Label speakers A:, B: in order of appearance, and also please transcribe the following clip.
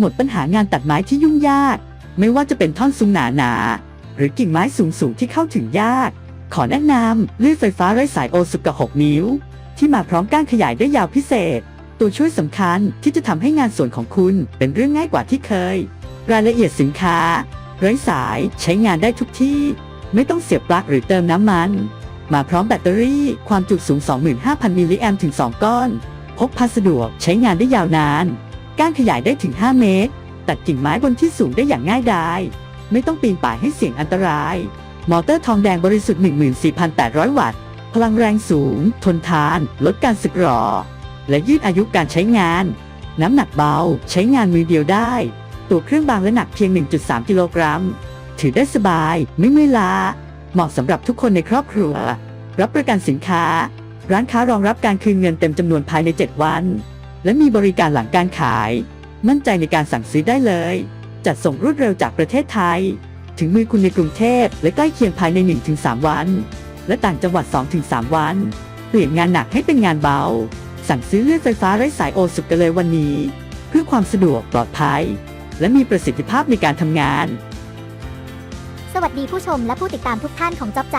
A: หมดปัญหางานตัดไม้ที่ยุ่งยาก ไม่ว่าจะเป็นท่อนสูงหนาหนาหรือกิ่งไม้สูงสูงที่เข้าถึงยาก ขอแนะนำเลื่อยไฟฟ้าไร้สายโอสุกะ6นิ้ว ที่มาพร้อมก้านขยายได้ยาวพิเศษ ตัวช่วยสำคัญที่จะทำให้งานส่วนของคุณเป็นเรื่องง่ายกว่าที่เคย รายละเอียดสินค้า ไร้สายใช้งานได้ทุกที่ ไม่ต้องเสียบปลั๊กหรือเติมน้ำมัน มาพร้อมแบตเตอรี่ความจุสูง 25,000 มิลลิแอมถึง 2 ก้อน พกพาสะดวกใช้งานได้ยาวนาน ก้านขยายได้ถึง 5 เมตร ตัดกิ่งไม้บนที่สูงได้อย่างง่ายดายไม่ต้องปีนป่ายให้เสี่ยงอันตราย มอเตอร์ทองแดงบริสุทธิ์ 14,800 วัตต์ พลังแรงสูง ทนทาน ลดการสึกหรอ และยืดอายุการใช้งาน น้ำหนักเบา ใช้งานมือเดียวได้ ตัวเครื่องบางและหนักเพียง 1.3 กิโลกรัม ถือได้สบาย ไม่เมื่อยล้า เหมาะสำหรับทุกคนในครอบครัว รับประกันสินค้า ร้านค้ารองรับการคืนเงินเต็มจำนวนภายใน 7 วัน และมีบริการหลังการขาย มั่นใจในการสั่งซื้อได้เลย จัดส่งรวดเร็วจากประเทศไทย ถึงมือคุณในกรุงเทพและใกล้เคียงภายใน 1-3 วัน และต่างจังหวัด 2-3 วัน เปลี่ยนงานหนักให้เป็นงานเบา สั่งซื้อเลื่อยไฟฟ้าไร้สายโอสุกกันเลยวันนี้ เพื่อความสะดวกปลอดภัย และมีประสิทธิภาพในการทำงาน
B: สวัสดีผู้ชมและผู้ติดตามทุกท่านของจ็อบใจ